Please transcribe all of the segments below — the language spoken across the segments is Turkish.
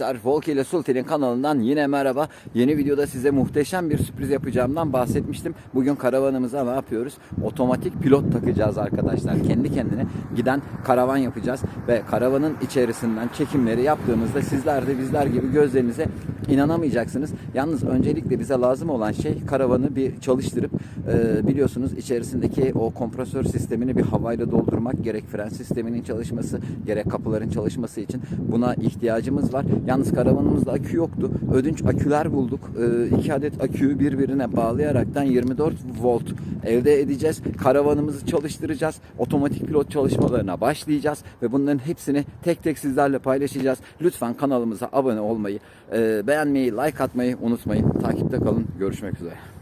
Arkadaşlar Volki ile Sultan'ın kanalından yine merhaba. Yeni videoda size muhteşem bir sürpriz yapacağımdan bahsetmiştim. Bugün karavanımıza ne yapıyoruz? Otomatik pilot takacağız arkadaşlar. Kendi kendine giden karavan yapacağız. Ve karavanın içerisinden çekimleri yaptığımızda sizler de bizler gibi gözlerinize inanamayacaksınız. Yalnız öncelikle bize lazım olan şey karavanı bir çalıştırıp e, biliyorsunuz içerisindeki o kompresör sistemini bir havayla doldurmak gerek fren sisteminin çalışması gerek kapıların çalışması için buna ihtiyacımız var. Yalnız karavanımızda akü yoktu. Ödünç aküler bulduk. E, iki adet aküyü birbirine bağlayaraktan 24 volt elde edeceğiz. Karavanımızı çalıştıracağız. Otomatik pilot çalışmalarına başlayacağız ve bunların hepsini tek tek sizlerle paylaşacağız. Lütfen kanalımıza abone olmayı, e, beğenmeyi, like atmayı unutmayın. Takipte kalın. Görüşmek üzere.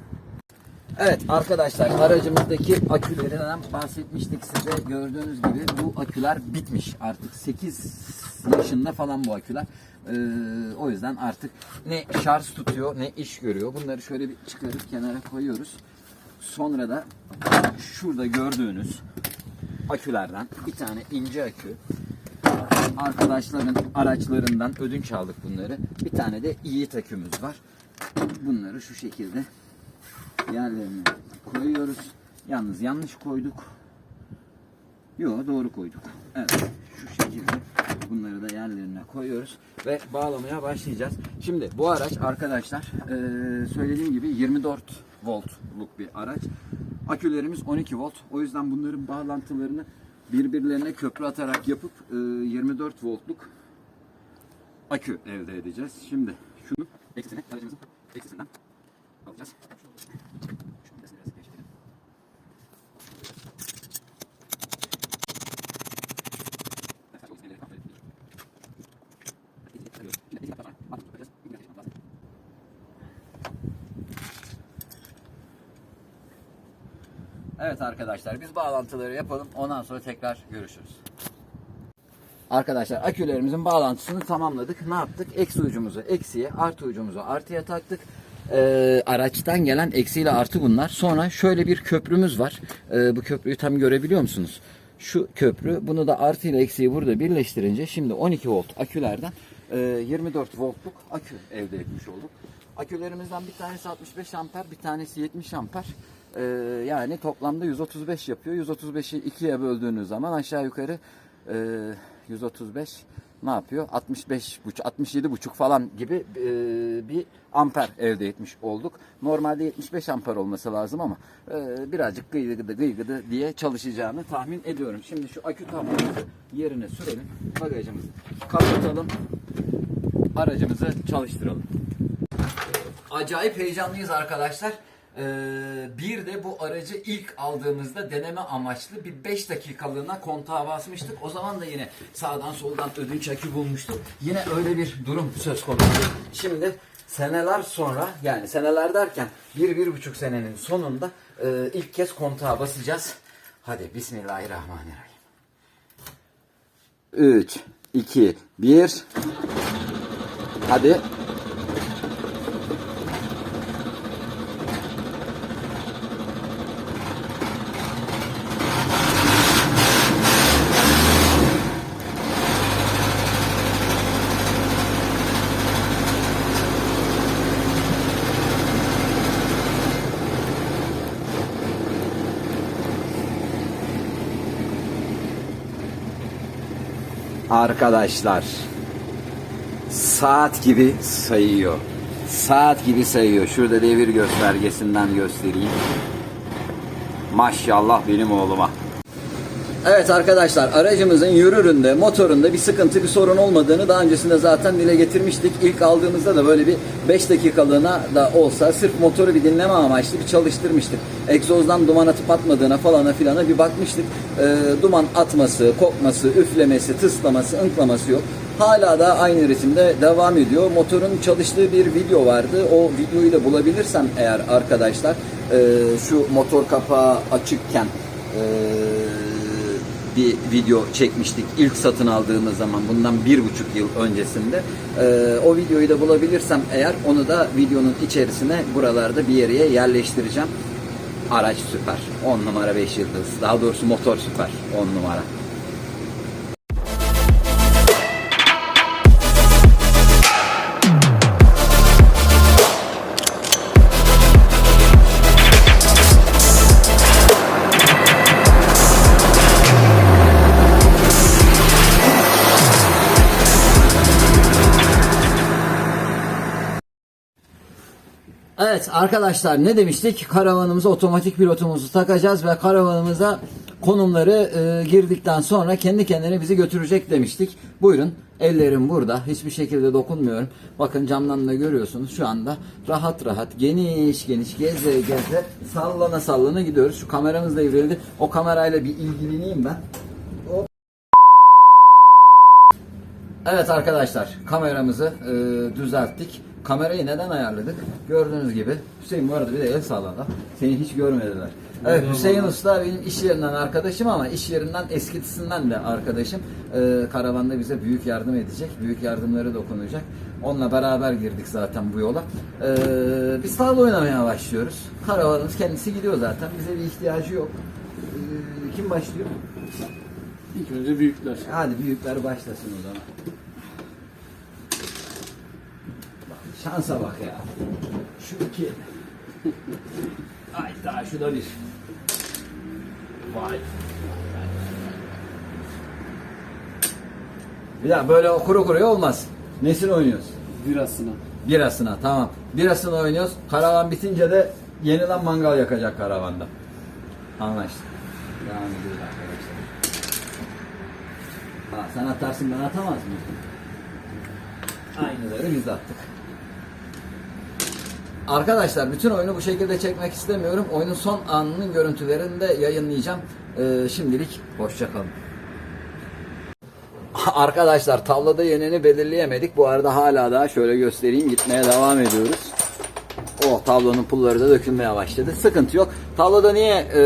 Evet arkadaşlar aracımızdaki akülerinden bahsetmiştik size. Gördüğünüz gibi bu aküler bitmiş. Artık 8 yaşında falan bu aküler. Ee, o yüzden artık ne şarj tutuyor ne iş görüyor. Bunları şöyle bir çıkarıp kenara koyuyoruz. Sonra da şurada gördüğünüz akülerden bir tane ince akü arkadaşların araçlarından ödünç aldık bunları. Bir tane de iyi akümüz var. Bunları şu şekilde yerlerine koyuyoruz. Yalnız yanlış koyduk. Yo doğru koyduk. Evet şu şekilde bunları da yerlerine koyuyoruz ve bağlamaya başlayacağız. Şimdi bu araç arkadaşlar söylediğim gibi 24 voltluk bir araç. Akülerimiz 12 volt. O yüzden bunların bağlantılarını birbirlerine köprü atarak yapıp eee, 24 voltluk akü elde edeceğiz. Şimdi şunu eksisini aracımızın eksisinden alacağız. Evet arkadaşlar biz bağlantıları yapalım. Ondan sonra tekrar görüşürüz. Arkadaşlar akülerimizin bağlantısını tamamladık. Ne yaptık? Eksi ucumuzu eksiye, artı ucumuzu artıya taktık. Ee, araçtan gelen eksi ile artı bunlar. Sonra şöyle bir köprümüz var. Ee, bu köprüyü tam görebiliyor musunuz? Şu köprü. Bunu da artı ile eksiyi burada birleştirince şimdi 12 volt akülerden e, 24 voltluk akü elde etmiş olduk. Akülerimizden bir tanesi 65 amper, bir tanesi 70 amper. Ee, yani toplamda 135 yapıyor. 135'i ikiye böldüğünüz zaman aşağı yukarı e, 135 ne yapıyor? 65 buçuk, 67 buçuk falan gibi e, bir amper elde etmiş olduk. Normalde 75 amper olması lazım ama e, birazcık gıygıdı gıygıdı diye çalışacağını tahmin ediyorum. Şimdi şu akü tablomumuzu yerine sürelim. Bagajımızı kapatalım. Aracımızı çalıştıralım. Acayip heyecanlıyız arkadaşlar. Ee, bir de bu aracı ilk aldığımızda deneme amaçlı bir 5 dakikalığına kontağa basmıştık. O zaman da yine sağdan soldan ödünç akü bulmuştuk. Yine öyle bir durum söz konusu. Şimdi seneler sonra yani seneler derken bir, bir buçuk senenin sonunda e, ilk kez kontağa basacağız. Hadi Bismillahirrahmanirrahim. 3, 2, 1. Hadi. Arkadaşlar saat gibi sayıyor. Saat gibi sayıyor. Şurada devir göstergesinden göstereyim. Maşallah benim oğluma. Evet arkadaşlar aracımızın yürüründe, motorunda bir sıkıntı, bir sorun olmadığını daha öncesinde zaten dile getirmiştik. İlk aldığımızda da böyle bir 5 dakikalığına da olsa sırf motoru bir dinleme amaçlı bir çalıştırmıştık. Egzozdan duman atıp atmadığına falana filana bir bakmıştık. Ee, duman atması, kokması, üflemesi, tıslaması, ınklaması yok. Hala da aynı ritimde devam ediyor. Motorun çalıştığı bir video vardı. O videoyu da bulabilirsem eğer arkadaşlar e, şu motor kapağı açıkken e, bir video çekmiştik ilk satın aldığımız zaman bundan bir buçuk yıl öncesinde. Ee, o videoyu da bulabilirsem eğer onu da videonun içerisine buralarda bir yere yerleştireceğim. Araç süper. 10 numara 5 yıldız. Daha doğrusu motor süper. 10 numara. Evet arkadaşlar ne demiştik? Karavanımıza otomatik pilotumuzu takacağız ve karavanımıza konumları e, girdikten sonra kendi kendine bizi götürecek demiştik. Buyurun ellerim burada. Hiçbir şekilde dokunmuyorum. Bakın camdan da görüyorsunuz şu anda rahat rahat geniş geniş geze geze sallana sallana gidiyoruz. Şu kameramız da evrildi. O kamerayla bir ilgileneyim ben. Evet arkadaşlar kameramızı e, düzelttik. Kamerayı neden ayarladık? Gördüğünüz gibi Hüseyin bu arada bir de el sağladı. Seni hiç görmediler. Evet Hüseyin Usta benim iş yerinden arkadaşım ama iş yerinden eskitisinden de arkadaşım. E, karavanda bize büyük yardım edecek. Büyük yardımları dokunacak. Onunla beraber girdik zaten bu yola. E, biz tavla oynamaya başlıyoruz. Karavanımız kendisi gidiyor zaten. Bize bir ihtiyacı yok. E, kim başlıyor? İlk önce büyükler. Hadi büyükler başlasın o zaman. Bak, şansa bak ya. Şu iki. Ay daha şu da bir. Vay. Bir daha böyle kuru kuruya olmaz. Nesin oynuyoruz? Birasına. Birasına tamam. Birasını oynuyoruz. Karavan bitince de yeniden mangal yakacak karavanda. Anlaştık. Devam ediyoruz arkadaşlar. Ha, sen atarsın ben atamaz mıyım? Aynıları biz attık. Arkadaşlar bütün oyunu bu şekilde çekmek istemiyorum. Oyunun son anının görüntülerini de yayınlayacağım. Ee, şimdilik hoşçakalın. Arkadaşlar tavlada yeneni belirleyemedik. Bu arada hala daha şöyle göstereyim gitmeye devam ediyoruz. Oh tablonun pulları da dökülmeye başladı. Sıkıntı yok. Tavlada niye e,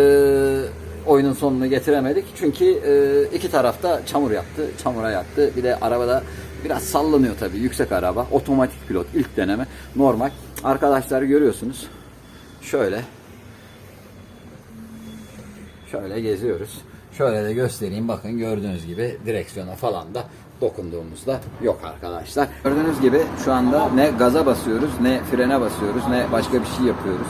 oyunun sonunu getiremedik? Çünkü e, iki tarafta çamur yaptı. Çamura yattı. Bir de arabada biraz sallanıyor tabii. Yüksek araba. Otomatik pilot. ilk deneme. Normal. Arkadaşlar görüyorsunuz. Şöyle. Şöyle geziyoruz. Şöyle de göstereyim. Bakın gördüğünüz gibi direksiyona falan da dokunduğumuzda yok arkadaşlar. Gördüğünüz gibi şu anda ne gaza basıyoruz, ne frene basıyoruz, ne başka bir şey yapıyoruz.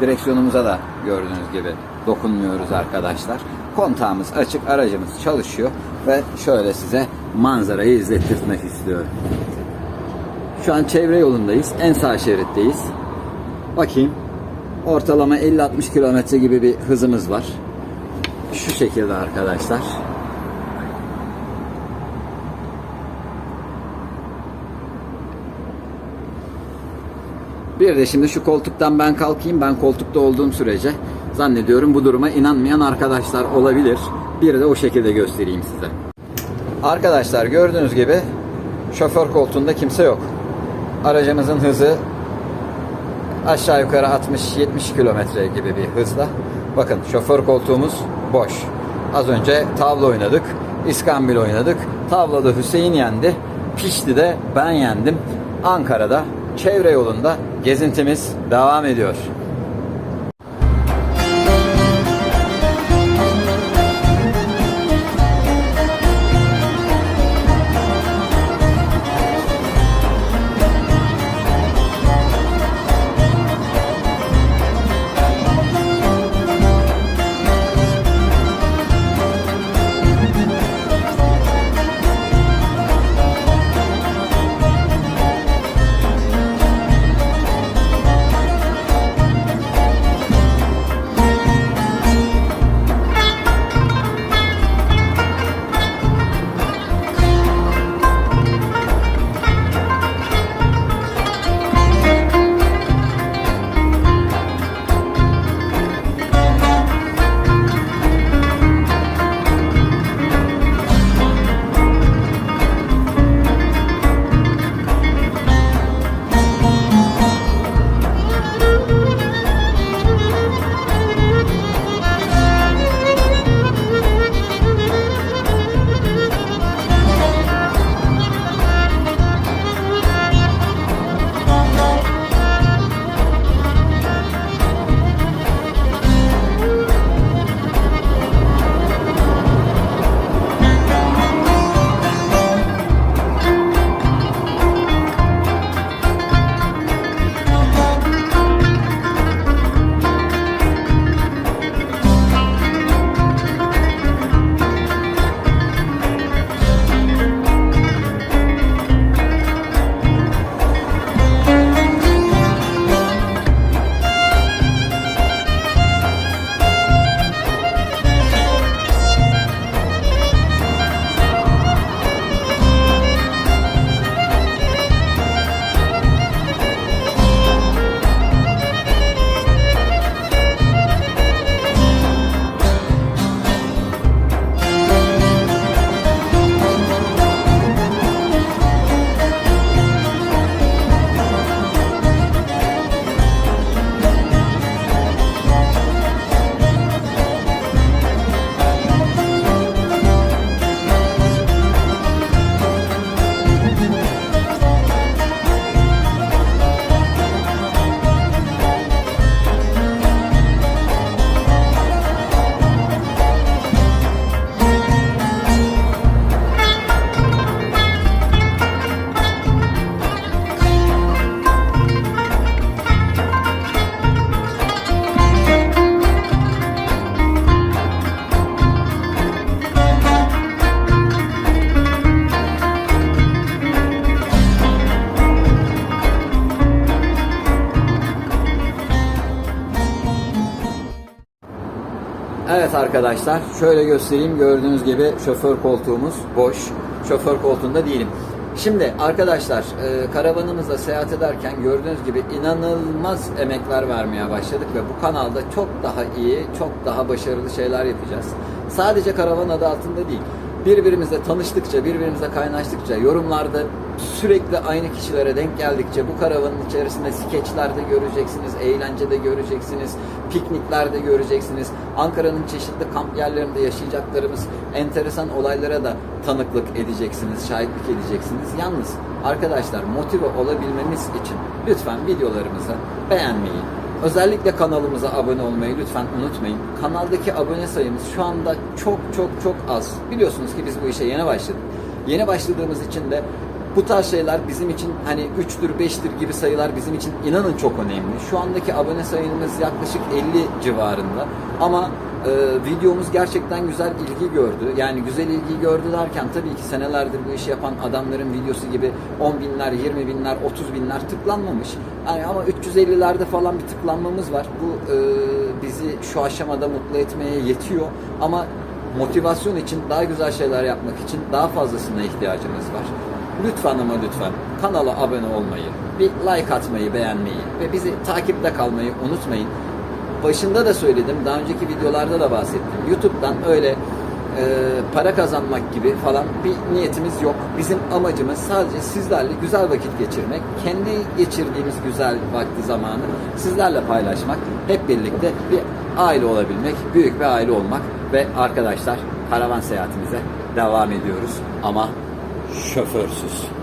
Direksiyonumuza da gördüğünüz gibi dokunmuyoruz arkadaşlar. Kontağımız açık, aracımız çalışıyor ve şöyle size manzarayı izlettirmek istiyorum. Şu an çevre yolundayız. En sağ şeritteyiz. Bakayım. Ortalama 50-60 kilometre gibi bir hızımız var. Şu şekilde arkadaşlar. Bir de şimdi şu koltuktan ben kalkayım. Ben koltukta olduğum sürece zannediyorum bu duruma inanmayan arkadaşlar olabilir. Bir de o şekilde göstereyim size. Arkadaşlar gördüğünüz gibi şoför koltuğunda kimse yok. Aracımızın hızı aşağı yukarı 60-70 kilometre gibi bir hızla. Bakın şoför koltuğumuz boş. Az önce tavla oynadık. İskambil oynadık. Tavlada Hüseyin yendi. Pişti'de ben yendim. Ankara'da çevre yolunda gezintimiz devam ediyor. Arkadaşlar şöyle göstereyim gördüğünüz gibi şoför koltuğumuz boş. Şoför koltuğunda değilim. Şimdi arkadaşlar e, karavanımızla seyahat ederken gördüğünüz gibi inanılmaz emekler vermeye başladık ve bu kanalda çok daha iyi, çok daha başarılı şeyler yapacağız. Sadece karavan adı altında değil. Birbirimizle tanıştıkça, birbirimizle kaynaştıkça, yorumlarda sürekli aynı kişilere denk geldikçe bu karavanın içerisinde skeçler de göreceksiniz, eğlence de göreceksiniz, piknikler de göreceksiniz. Ankara'nın çeşitli kamp yerlerinde yaşayacaklarımız enteresan olaylara da tanıklık edeceksiniz, şahitlik edeceksiniz. Yalnız arkadaşlar motive olabilmemiz için lütfen videolarımızı beğenmeyi, Özellikle kanalımıza abone olmayı lütfen unutmayın. Kanaldaki abone sayımız şu anda çok çok çok az. Biliyorsunuz ki biz bu işe yeni başladık. Yeni başladığımız için de bu tarz şeyler bizim için hani 3'tür 5'tir gibi sayılar bizim için inanın çok önemli. Şu andaki abone sayımız yaklaşık 50 civarında. Ama e, videomuz gerçekten güzel ilgi gördü. Yani güzel ilgi gördü derken tabii ki senelerdir bu işi yapan adamların videosu gibi 10 binler, 20 binler, 30 binler tıklanmamış. Yani ama 350'lerde falan bir tıklanmamız var. Bu e, bizi şu aşamada mutlu etmeye yetiyor. Ama motivasyon için, daha güzel şeyler yapmak için daha fazlasına ihtiyacımız var. Lütfen ama lütfen kanala abone olmayı, bir like atmayı, beğenmeyi ve bizi takipte kalmayı unutmayın. Başında da söyledim, daha önceki videolarda da bahsettim. YouTube'dan öyle e, para kazanmak gibi falan bir niyetimiz yok. Bizim amacımız sadece sizlerle güzel vakit geçirmek, kendi geçirdiğimiz güzel vakti zamanı sizlerle paylaşmak, hep birlikte bir aile olabilmek, büyük bir aile olmak ve arkadaşlar karavan seyahatimize devam ediyoruz ama şoförsüz.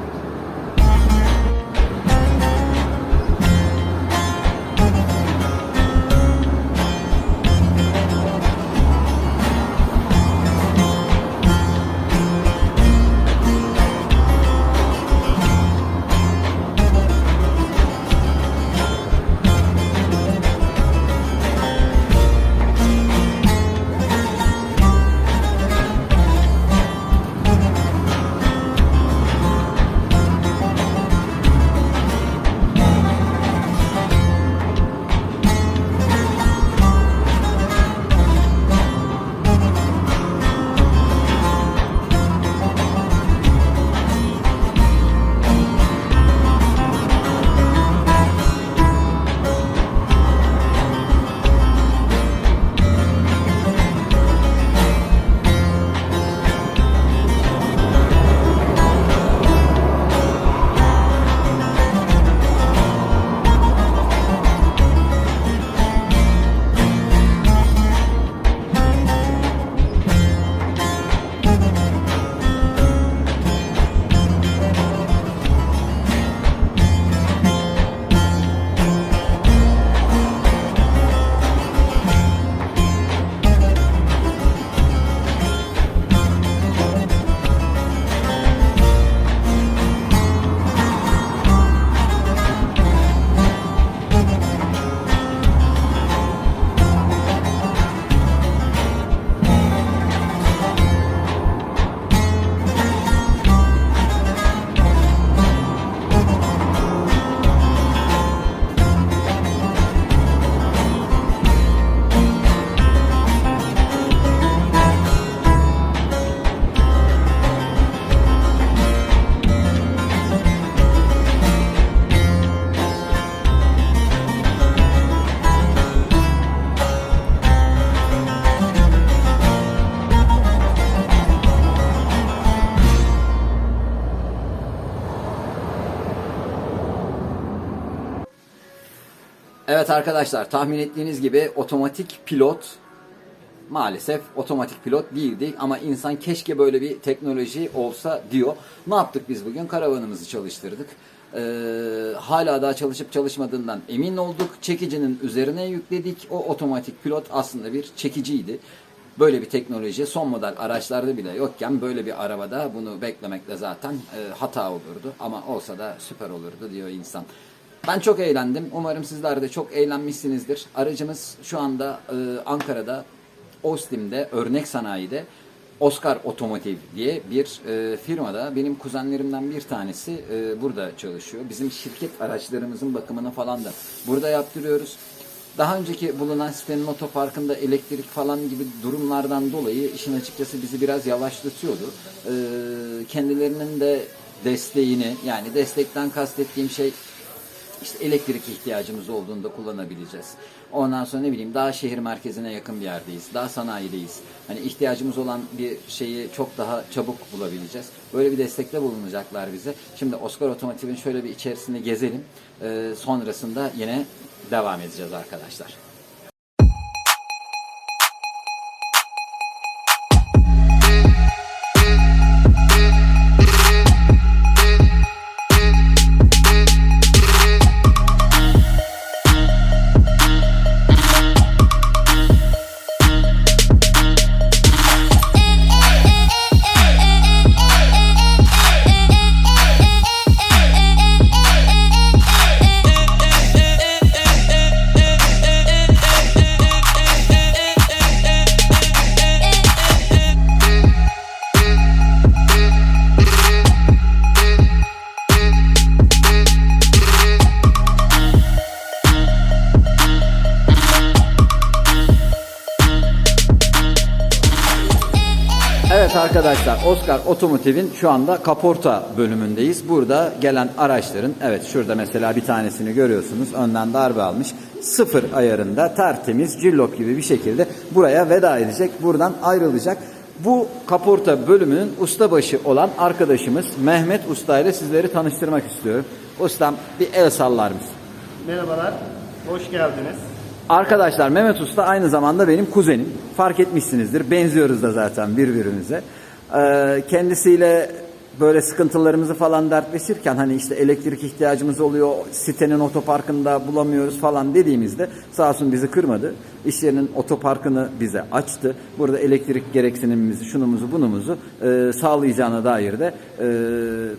Evet arkadaşlar tahmin ettiğiniz gibi otomatik pilot maalesef otomatik pilot değildi ama insan keşke böyle bir teknoloji olsa diyor. Ne yaptık biz bugün? Karavanımızı çalıştırdık. Ee, hala daha çalışıp çalışmadığından emin olduk. Çekicinin üzerine yükledik. O otomatik pilot aslında bir çekiciydi. Böyle bir teknoloji son model araçlarda bile yokken böyle bir arabada bunu beklemekle zaten e, hata olurdu. Ama olsa da süper olurdu diyor insan. Ben çok eğlendim. Umarım sizler de çok eğlenmişsinizdir. Aracımız şu anda e, Ankara'da Ostim'de örnek sanayide Oscar Otomotiv diye bir e, firmada benim kuzenlerimden bir tanesi e, burada çalışıyor. Bizim şirket araçlarımızın bakımını falan da burada yaptırıyoruz. Daha önceki bulunan sitenin otoparkında elektrik falan gibi durumlardan dolayı işin açıkçası bizi biraz yavaşlatıyordu. Ee, kendilerinin de desteğini yani destekten kastettiğim şey işte elektrik ihtiyacımız olduğunda kullanabileceğiz. Ondan sonra ne bileyim daha şehir merkezine yakın bir yerdeyiz. Daha sanayideyiz. Hani ihtiyacımız olan bir şeyi çok daha çabuk bulabileceğiz. Böyle bir destekte bulunacaklar bize. Şimdi Oscar Otomotiv'in şöyle bir içerisinde gezelim. Ee, sonrasında yine devam edeceğiz arkadaşlar. Otomotiv'in şu anda kaporta bölümündeyiz. Burada gelen araçların evet şurada mesela bir tanesini görüyorsunuz önden darbe almış. Sıfır ayarında tertemiz cillop gibi bir şekilde buraya veda edecek. Buradan ayrılacak. Bu kaporta bölümünün ustabaşı olan arkadaşımız Mehmet Usta ile sizleri tanıştırmak istiyorum. Ustam bir el sallar mısın? Merhabalar, hoş geldiniz. Arkadaşlar Mehmet Usta aynı zamanda benim kuzenim. Fark etmişsinizdir. Benziyoruz da zaten birbirimize. Ee, kendisiyle böyle sıkıntılarımızı falan dertleşirken hani işte elektrik ihtiyacımız oluyor, sitenin otoparkında bulamıyoruz falan dediğimizde sağ olsun bizi kırmadı. İş yerinin otoparkını bize açtı. Burada elektrik gereksinimimizi, şunumuzu, bunumuzu e, sağlayacağına dair de e,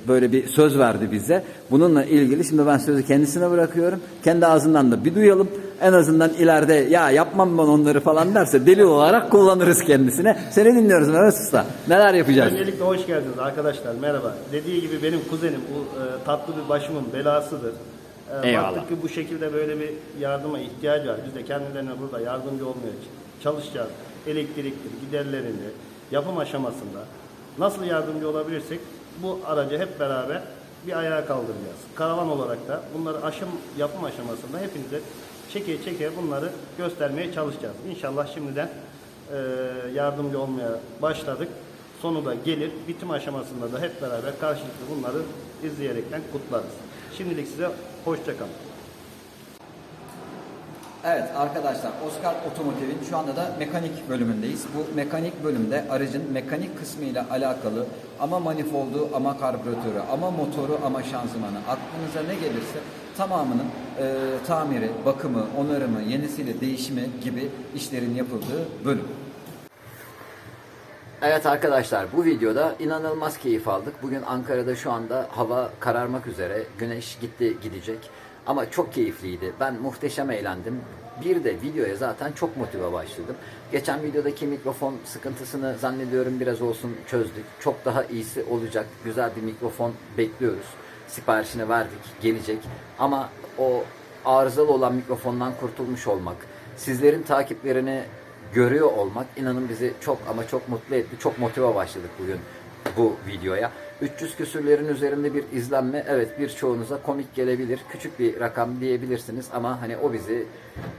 böyle bir söz verdi bize. Bununla ilgili şimdi ben sözü kendisine bırakıyorum. Kendi ağzından da bir duyalım. En azından ileride ya yapmam ben onları falan derse delil olarak kullanırız kendisine. Seni dinliyoruz Mehmet Usta. Neler yapacağız? Öncelikle hoş geldiniz arkadaşlar, merhaba. Dediği gibi benim kuzenim, bu e, tatlı bir başımın belasıdır. E, Eyvallah. Baktık ki bu şekilde böyle bir yardıma ihtiyacı var. Biz de kendilerine burada yardımcı olmaya çalışacağız. Elektriktir, giderlerini, yapım aşamasında nasıl yardımcı olabilirsek bu aracı hep beraber bir ayağa kaldıracağız. Karavan olarak da bunları aşım, yapım aşamasında hepinize çeke çeke bunları göstermeye çalışacağız. İnşallah şimdiden e, yardımcı olmaya başladık. Sonu da gelir. Bitim aşamasında da hep beraber karşılıklı bunları izleyerekten kutlarız. Şimdilik size hoşça kalın. Evet arkadaşlar Oscar Otomotiv'in şu anda da mekanik bölümündeyiz. Bu mekanik bölümde aracın mekanik kısmı ile alakalı ama manifoldu ama karbüratörü ama motoru ama şanzımanı aklınıza ne gelirse tamamının e, tamiri, bakımı, onarımı, yenisiyle değişimi gibi işlerin yapıldığı bölüm. Evet arkadaşlar bu videoda inanılmaz keyif aldık. Bugün Ankara'da şu anda hava kararmak üzere. Güneş gitti gidecek. Ama çok keyifliydi. Ben muhteşem eğlendim. Bir de videoya zaten çok motive başladım. Geçen videodaki mikrofon sıkıntısını zannediyorum biraz olsun çözdük. Çok daha iyisi olacak. Güzel bir mikrofon bekliyoruz. Siparişini verdik, gelecek. Ama o arızalı olan mikrofondan kurtulmuş olmak, sizlerin takiplerini görüyor olmak inanın bizi çok ama çok mutlu etti. Çok motive başladık bugün bu videoya. 300 küsürlerin üzerinde bir izlenme evet birçoğunuza komik gelebilir. Küçük bir rakam diyebilirsiniz ama hani o bizi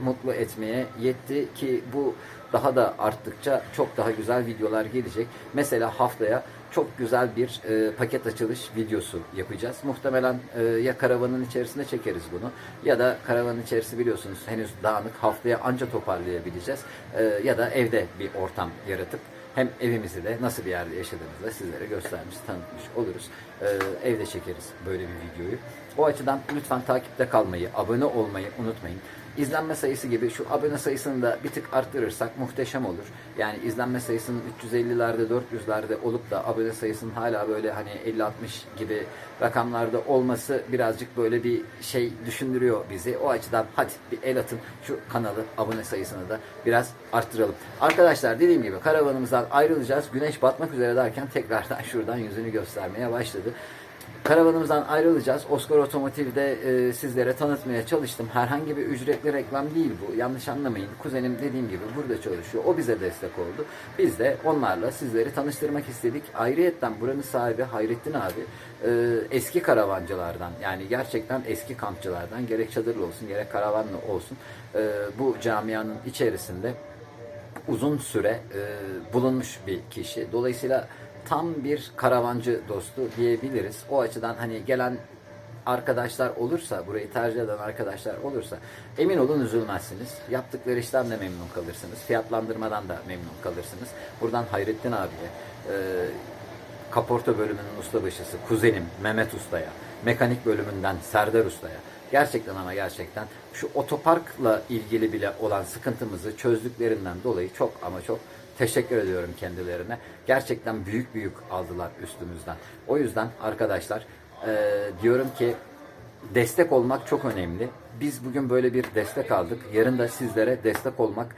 mutlu etmeye yetti ki bu daha da arttıkça çok daha güzel videolar gelecek. Mesela haftaya çok güzel bir e, paket açılış videosu yapacağız. Muhtemelen e, ya karavanın içerisinde çekeriz bunu ya da karavanın içerisi biliyorsunuz henüz dağınık haftaya anca toparlayabileceğiz. E, ya da evde bir ortam yaratıp hem evimizi de nasıl bir yerde yaşadığımızı da sizlere göstermiş, tanıtmış oluruz. Ee, evde çekeriz böyle bir videoyu. O açıdan lütfen takipte kalmayı, abone olmayı unutmayın. İzlenme sayısı gibi şu abone sayısını da bir tık arttırırsak muhteşem olur. Yani izlenme sayısının 350'lerde, 400'lerde olup da abone sayısının hala böyle hani 50-60 gibi rakamlarda olması birazcık böyle bir şey düşündürüyor bizi. O açıdan hadi bir el atın şu kanalı abone sayısını da biraz arttıralım. Arkadaşlar dediğim gibi karavanımızdan ayrılacağız. Güneş batmak üzere derken tekrardan şuradan yüzünü göstermeye başladı. Karavanımızdan ayrılacağız. Oscar Otomotiv'de e, sizlere tanıtmaya çalıştım. Herhangi bir ücretli reklam değil bu. Yanlış anlamayın. Kuzenim dediğim gibi burada çalışıyor. O bize destek oldu. Biz de onlarla sizleri tanıştırmak istedik. Ayrıyetten buranın sahibi Hayrettin abi e, eski karavancılardan yani gerçekten eski kampçılardan gerek çadırlı olsun gerek karavanlı olsun e, bu camianın içerisinde uzun süre e, bulunmuş bir kişi. Dolayısıyla tam bir karavancı dostu diyebiliriz. O açıdan hani gelen arkadaşlar olursa, burayı tercih eden arkadaşlar olursa emin olun üzülmezsiniz. Yaptıkları işten de memnun kalırsınız. Fiyatlandırmadan da memnun kalırsınız. Buradan Hayrettin abiye, e, kaporta bölümünün ustabaşısı kuzenim Mehmet Usta'ya, mekanik bölümünden Serdar Usta'ya gerçekten ama gerçekten şu otoparkla ilgili bile olan sıkıntımızı çözdüklerinden dolayı çok ama çok teşekkür ediyorum kendilerine. Gerçekten büyük büyük aldılar üstümüzden. O yüzden arkadaşlar eee, diyorum ki destek olmak çok önemli. Biz bugün böyle bir destek aldık. Yarın da sizlere destek olmak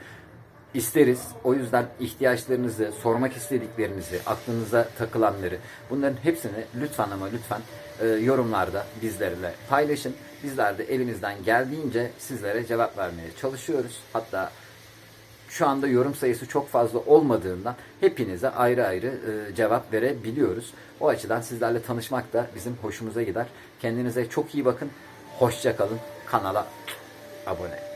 isteriz. O yüzden ihtiyaçlarınızı, sormak istediklerinizi, aklınıza takılanları bunların hepsini lütfen ama lütfen e, yorumlarda bizlerle paylaşın. Bizler de elimizden geldiğince sizlere cevap vermeye çalışıyoruz. Hatta şu anda yorum sayısı çok fazla olmadığından hepinize ayrı ayrı e, cevap verebiliyoruz. O açıdan sizlerle tanışmak da bizim hoşumuza gider. Kendinize çok iyi bakın. Hoşça kalın. Kanala abone.